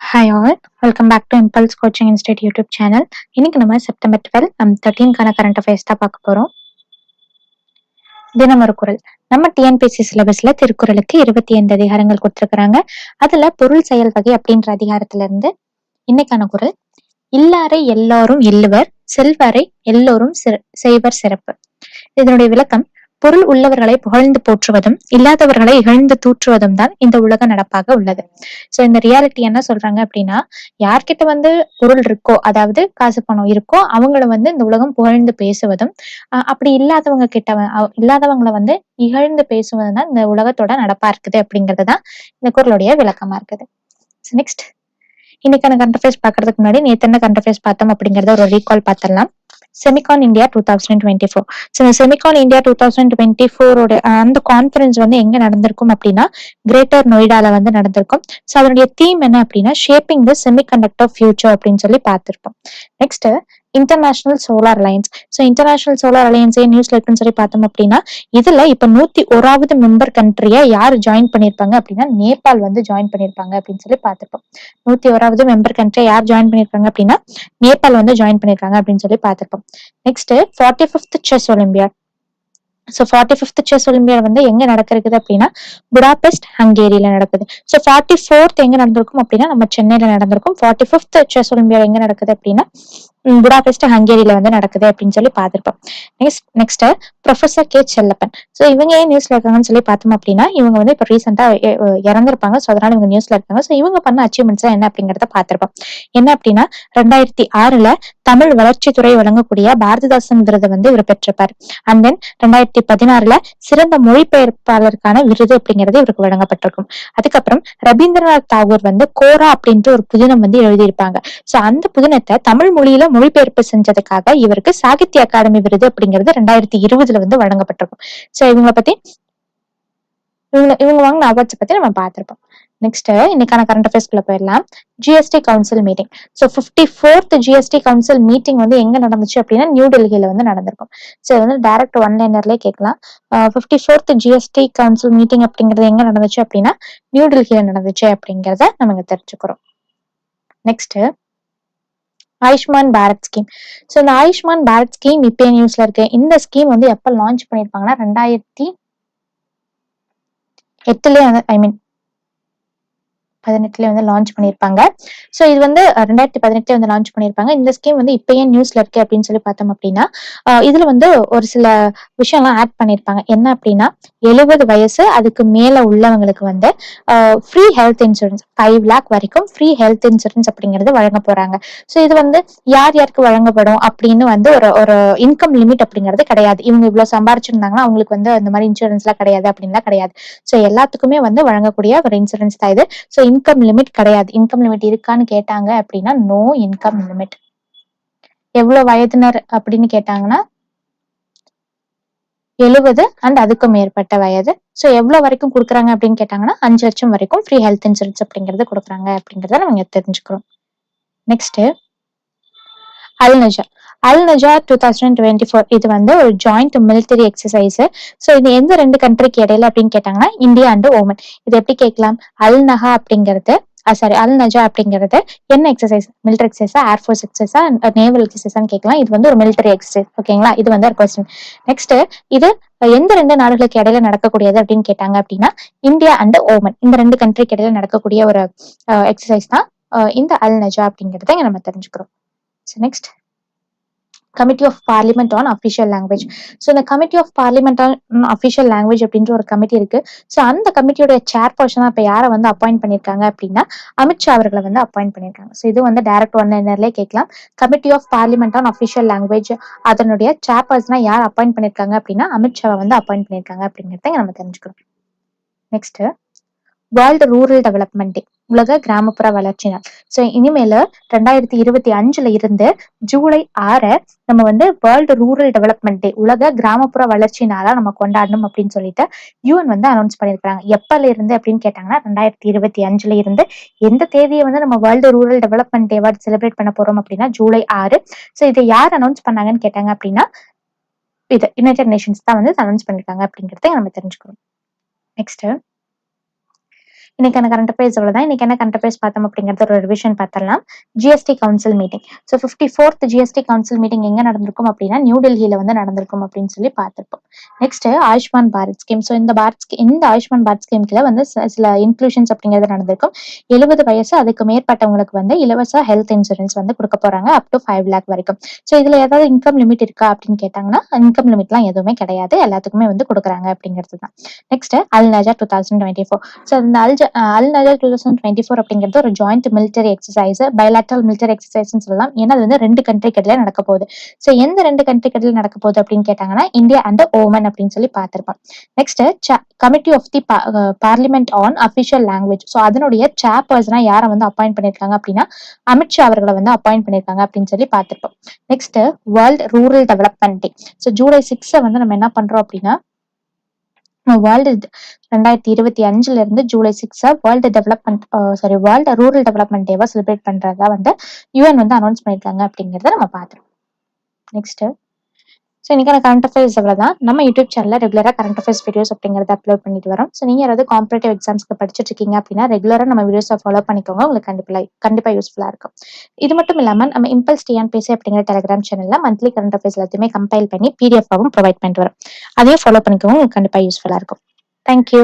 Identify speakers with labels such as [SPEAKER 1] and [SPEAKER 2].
[SPEAKER 1] Hi all welcome back to Impulse coaching institute YouTube channel இன்னைக்கு நம்ம September twelve நம்ம தேர்ட்டீன்கான current affairs தான் பார்க்க போறோம். தினம் ஒரு குரல். நம்ம டிஎன்பிசி சிலபஸ்ல திருக்குறளுக்கு இருபத்தி ஐந்து அதிகாரங்கள் கொடுத்துருக்காங்க அதுல பொருள் செயல் வகை அப்படின்ற அதிகாரத்துல இருந்து இன்னைக்கான குரல். இல்லாரை எல்லாரும் இல்லுவர் செல்வரை எல்லோரும் செய்வர் சிறப்பு. இதனுடைய விளக்கம் பொருள் உள்ளவர்களை புகழ்ந்து போற்றுவதும் இல்லாதவர்களை இகழ்ந்து தூற்றுவதும் தான் இந்த உலக நடப்பாக உள்ளது. சோ இந்த ரியாலிட்டி என்ன சொல்றாங்க அப்படின்னா யார்கிட்ட வந்து பொருள் இருக்கோ அதாவது காசு பணம் இருக்கோ அவங்கள வந்து இந்த உலகம் புகழ்ந்து பேசுவதும் அஹ் அப்படி இல்லாதவங்க கிட்ட இல்லாதவங்களை வந்து இகழ்ந்து பேசுவதும் தான் இந்த உலகத்தோட நடப்பா இருக்குது அப்படிங்கிறது தான் இந்த குரலுடைய விளக்கமா இருக்குது. நெக்ஸ்ட் இன்னைக்கான கரண்ட் பாக்குறதுக்கு முன்னாடி நேத்து என்ன கரண்ட் பார்த்தோம் அப்படிங்கறத ஒரு ரீகால் பார்த்துடலாம். Semicon India two thousand twenty four so இந்த Semicon India two thousand twenty ஃபோரோட அந்த கான்ஃபரன்ஸ் வந்து எங்க நடந்திருக்கும் அப்படின்னா கிரேட்டர் நொய்டால வந்து நடந்திருக்கும். ஸோ அதனுடைய தீம் என்ன அப்படின்னா ஷேப்பிங் த செமிகண்டக்டர் ஃபியூச்சர் அப்படின்னு சொல்லி பார்த்திருப்போம். Next international solar alliance so international solar அலையன்ஸே நியூஸ்ல இருக்குன்னு சொல்லி பார்த்தோம் அப்படின்னா இதுல இப்ப நூத்தி ஓராவது மெம்பர் கண்ட்ரியை யார் ஜாயின் பண்ணிருப்பாங்க அப்படின்னா நேபாள் வந்து ஜாயின் பண்ணியிருப்பாங்க அப்படின்னு சொல்லி பார்த்திருப்போம். நூத்தி ஓராவது மெம்பர் கண்ட்ரியை யார் ஜாயின் பண்ணியிருக்காங்க அப்படின்னா நேபாள் வந்து ஜாயின் பண்ணியிருக்காங்க அப்படின்னு சொல்லி பார்த்திருப்போம். Next forty fifth chess olympiad so forty fifth chess olympiad வந்து எங்க நடக்கிறது அப்படின்னா புடாபெஸ்ட் ஹங்கேரியில நடக்குது. ஸோ ஃபார்ட்டி ஃபோர்த் எங்க நடந்திருக்கும் அப்படின்னா நம்ம சென்னையில நடந்திருக்கும். ஃபார்ட்டி ஃபிஃப்த் செஸ் ஒலிம்பியாட் எங்க நடக்குது அப்படின்னா புடாபெஸ்ட் ஹங்கேரியில வந்து நடக்குது அப்படின்னு சொல்லி பார்த்திருப்போம். Next next professor K Chellappan. So இவங்க ஏன் நியூஸ்ல இருக்காங்கன்னு சொல்லி பார்த்தோம் அப்படின்னா இவங்க வந்து இப்போ ரீசெண்டா இறந்திருப்பாங்க. ஸோ அதனால இவங்க நியூஸ்ல இருக்காங்க. ஸோ இவங்க பண்ண அச்சீவ்மெண்ட்ஸ் என்ன அப்படிங்கறத பார்த்திருப்போம். என்ன அப்படின்னா ரெண்டாயிரத்தி ஆறுல தமிழ் வளர்ச்சித்துறை வழங்கக்கூடிய பாரதிதாசன் விருது வந்து இவர் பெற்றிருப்பார். அண்ட் தென் ரெண்டாயிரத்தி பதினாறுல சிறந்த மொழிபெயர்ப்பாளருக்கான விருது அப்படிங்கிறது இவருக்கு வழங்கப்பட்டிருக்கும். அதுக்கப்புறம் ரவீந்திரநாத் தாகூர் வந்து கோரா அப்படின்ற ஒரு புதினம் வந்து எழுதியிருப்பாங்க. சோ அந்த புதினத்தை தமிழ் மொழியில மொழிபெயர்ப்பு செஞ்சதுக்காக இவருக்கு சாகித்ய அகாடமி விருது அப்படிங்கிறது ரெண்டாயிரத்தி இருபதுல வந்து வழங்கப்பட்டிருக்கும். சோ இவங்களை பத்தி இவங்க இவங்க வாங்கின அவார்ட்ஸ் பத்தி நம்ம பார்த்திருப்போம். நெக்ஸ்ட் இன்னைக்கான கரண்ட் அஃபேர்ஸ்குள்ள போயிடலாம். GST council meeting so fifty fourth GST council meeting வந்து எங்க நடந்துச்சு அப்படின்னா நியூ டெல்லியில வந்து நடந்திருக்கும். ஸோ வந்து டைரக்ட் ஒன் லைனர்லேயே கேட்கலாம் fifty fourth GST council meeting அப்படிங்கிறது எங்க நடந்துச்சு அப்படின்னா நியூ டெல்லியில நடந்துச்சு அப்படிங்கிறத நம்ம தெரிஞ்சுக்கிறோம். Next Ayushman Bharat scheme so இந்த ஆயுஷ்மான் பாரத் ஸ்கீம் இப்போ நியூஸ்ல இருக்கு. இந்த ஸ்கீம் வந்து எப்போ லான்ச் பண்ணியிருப்பாங்கன்னா ரெண்டாயிரத்தி எட்டுலேயே ஐ மீன் பதினெட்டுல வந்து லான்ச் பண்ணியிருப்பாங்க. ஸோ இது வந்து ரெண்டாயிரத்தி பதினெட்டுல வந்து லான்ச் பண்ணியிருப்பாங்க. இந்த ஸ்கீம் வந்து இப்போ ஏன் நியூஸ்ல இருக்கு அப்படின்னு சொல்லி பார்த்தோம் அப்படின்னா இதுல வந்து ஒரு சில விஷயம்லாம் ஆட் பண்ணியிருப்பாங்க. என்ன அப்படின்னா எழுபது வயசு அதுக்கு மேல உள்ளவங்களுக்கு வந்து free health insurance five lakh வரைக்கும் ஃப்ரீ ஹெல்த் இன்சூரன்ஸ் அப்படிங்கிறது வழங்க போறாங்க. ஸோ இது வந்து யார் யாருக்கு வழங்கப்படும் அப்படின்னு வந்து ஒரு ஒரு இன்கம் லிமிட் அப்படிங்கிறது கிடையாது. இவங்க இவ்வளவு சம்பாரிச்சிருந்தாங்கன்னா அவங்களுக்கு வந்து அந்த மாதிரி இன்சூரன்ஸ்லாம் கிடையாது அப்படின்லாம் கிடையாது. ஸோ எல்லாத்துக்குமே வந்து வழங்கக்கூடிய ஒரு இன்சூரன்ஸ் தான் இது. ஸோ இன்கம் லிமிட் கிடையாது. இன்கம் லிமிட் இருக்கான்னு கேட்டாங்க அப்படின்னா நோ இன்கம் லிமிட் எவ்வளவு வயதினர் அப்படின்னு கேட்டாங்கன்னா எழுபது அண்ட் அதுக்கும் மேற்பட்ட வயது. ஸோ எவ்வளவு வரைக்கும் கொடுக்குறாங்க அப்படின்னு கேட்டாங்கன்னா அஞ்சு லட்சம் வரைக்கும் ஃப்ரீ ஹெல்த் இன்சூரன்ஸ் அப்படிங்கிறது கொடுக்குறாங்க அப்படிங்கிறத நம்ம தெரிஞ்சுக்கிறோம். Next Al Najah Al Najah two thousand twenty four இது வந்து ஒரு ஜாயிண்ட் மிலிட்டரி எக்ஸசைஸ் ஸோ இது எந்த ரெண்டு கண்ட்ரிக்கு இடையில அப்படின்னு கேட்டாங்கன்னா இந்தியா அண்ட் ஓமன் இது எப்படி கேட்கலாம்? அல் நஹா அப்படிங்கிறது சாரி அல் நஜா அப்படிங்கிறது என்ன எக்ஸசைஸ் மிலிட்டரி எக்ஸசைஸா ஏர்ஃபோர்ஸ் எக்ஸசைஸா நேவல் எக்ஸசைஸான்னு கேட்கலாம். இது வந்து ஒரு மிலிட்டரி எக்ஸசைஸ் ஓகேங்களா இது வந்து ஒரு கொஸ்டின் நெக்ஸ்ட் இது எந்த ரெண்டு நாடுகளுக்கு இடையில நடக்கக்கூடியது அப்படின்னு கேட்டாங்க அப்படின்னா இந்தியா அண்ட் ஓமன் இந்த ரெண்டு கண்ட்ரிக்கு இடையில நடக்கக்கூடிய ஒரு எக்ஸசைஸ் தான் இந்த அல் நஜா அப்படிங்கிறத நம்ம தெரிஞ்சுக்கிறோம். Next committee of parliament on official language so இந்த committee of parliament on official language அப்படின்ற ஒரு கமிட்டி இருக்கு. ஸோ அந்த கமிட்டியோட சேர் பர்சனாக இப்போ யாரை வந்து அப்பாயிண்ட் பண்ணியிருக்காங்க அப்படின்னா அமித்ஷா அவர்களை வந்து அப்பாயிண்ட் பண்ணியிருக்காங்க ஸோ இது வந்து டைரக்ட் ஒன் என்னர்லேயே கேட்கலாம். Committee of parliament on official language அதனுடைய சேர் பர்சனாக யார் அப்பாயிண்ட் பண்ணியிருக்காங்க அப்படின்னா அமித்ஷாவை வந்து அப்பாயிண்ட் பண்ணியிருக்காங்க அப்படிங்கிறத நம்ம தெரிஞ்சுக்கிறோம் next world rural development day உலக கிராமப்புற வளர்ச்சி நாள் ஸோ இனிமேல ரெண்டாயிரத்தி இருபத்தி அஞ்சுல இருந்து ஜூலை ஆறை நம்ம வந்து வேர்ல்டு ரூரல் டெவலப்மெண்ட் டே உலக கிராமப்புற வளர்ச்சி நாளா நம்ம கொண்டாடணும் அப்படின்னு சொல்லிட்டு யூஎன் வந்து அனௌன்ஸ் பண்ணியிருக்காங்க எப்பல இருந்து அப்படின்னு கேட்டாங்கன்னா ரெண்டாயிரத்தி இருபத்தி அஞ்சுல இருந்து எந்த தேதியை வந்து நம்ம வேர்ல்டு ரூரல் டெவலப்மெண்ட் டேவா செலிப்ரேட் பண்ண போறோம் அப்படின்னா ஜூலை ஆறு. ஸோ இதை யார் அனௌன்ஸ் பண்ணாங்கன்னு கேட்டாங்க அப்படின்னா இது யுனைடெட் நேஷன்ஸ் தான் வந்து அனௌன்ஸ் பண்ணிருக்காங்க அப்படிங்கறத நம்ம தெரிஞ்சுக்கிறோம் நெக்ஸ்ட் இன்னைக்கான கரண்ட் அஃபேர்ஸ் அவ்வளவுதான். இன்னைக்கு என்ன கரண்ட் அஃபேர்ஸ் பார்த்தோம் அப்படிங்கறது ஒரு revision பார்த்தரலாம் GST council meeting so fifty fourth GST council meeting எங்க நடந்திருக்கும் அப்படின்னா நியூ டெல்லியில வந்து நடந்திருக்கும் அப்படின்னு சொல்லி பார்த்திருப்போம். Next Ayushman Bharat scheme so இந்த பாரத் இந்த ஆயுஷ்மான் பாரத் ஸ்கீம்ல வந்து சில- இன்க்ளூஷன்ஸ் அப்படிங்கிறது நடந்திருக்கும். எழுபது வயசு அதுக்கு மேற்பட்டவங்களுக்கு வந்து இலவச ஹெல்த் இன்சூரன்ஸ் வந்து கொடுக்க போறாங்க அப் டு ஃபைவ் லேக் வரைக்கும். ஸோ இதுல ஏதாவது இன்கம் லிமிட் இருக்கா அப்படின்னு கேட்டாங்கன்னா இன்கம் லிமிட்லாம் எதுவுமே கிடையாது. எல்லாத்துக்குமே வந்து கொடுக்குறாங்க அப்படிங்கிறது தான் next Al Najah two thousand twenty four so இந்த அல்ஜா Al Najah two thousand twenty four அப்படிங்கிறது ஒரு joint military exercise bilateral military எக்ஸசைஸ்னு சொல்லலாம். ஏன்னா அது வந்து ரெண்டு கண்ட்ரி கடையில நடக்க போகுது. ஸோ எந்த ரெண்டு கண்ட்ரி கடையில நடக்க போகுது அப்படின்னு கேட்டாங்கன்னா இந்தியா அண்ட் ஓமன் அப்படின்னு சொல்லி பார்த்திருப்போம். Next committee of the parliament on official language so அதனுடைய சேர்பர்சனா யாரை வந்து அப்பாயிண்ட் பண்ணிருக்காங்க அப்படின்னா அமித்ஷா அவர்களை வந்து அப்பாயிண்ட் பண்ணிருக்காங்க அப்படின்னு சொல்லி பார்த்திருப்போம். Next world rural development day so July சிக்ஸை வந்து நம்ம என்ன பண்றோம் அப்படின்னா வேர்ல்டு ரெண்டாயிரத்தி இருபத்தி அஞ்சுல இருந்து ஜூலை சிக்ஸா world development sorry world rural development டேவா celebrate பண்றதா வந்து யூஎன் வந்து அனௌன்ஸ் பண்ணியிருக்காங்க அப்படிங்கறத நம்ம பார்த்துருவோம். நெக்ஸ்ட் ஸோ இன்னைக்கான கரண்ட் அஃபேர்ஸ் அவ்வளோதான் நம்ம யூடியூப் சேனலில் ரெகுலராக கரண்ட் அஃபேர்ஸ் வீடியோஸ் அப்படிங்கறத அப்லோட் பண்ணிட்டு வரோம். ஸோ நீங்கள் யாராவது காம்பரேட்டிவ் எக்ஸாம்ஸ்க்கு படிச்சுட்டு இருக்கீங்க அப்படின்னா ரெகுலராக நம்ம வீடியோஸை ஃபாலோ பண்ணிக்கோங்க. உங்களுக்கு கண்டிப்பா கண்டிப்பா யூஸ்ஃபுல்லா இருக்கும். இது மட்டும் இல்லாம நம்ம இம்பல்ஸ் டிஎன்பிசி அப்படிங்கிற டெலிகிராம் சேனல்ல மந்த்லி கரண்ட் அஃபேர்ஸ் எல்லாத்தையுமே கம்பைல் பண்ணி பிடிஎஃபாகவும் ப்ரொவைட் பண்ணிட்டு வரோம். அதையும் ஃபாலோ பண்ணிக்கோங்க. உங்களுக்கு கண்டிப்பா யூஸ்ஃபுல்லா இருக்கும். தேங்க்யூ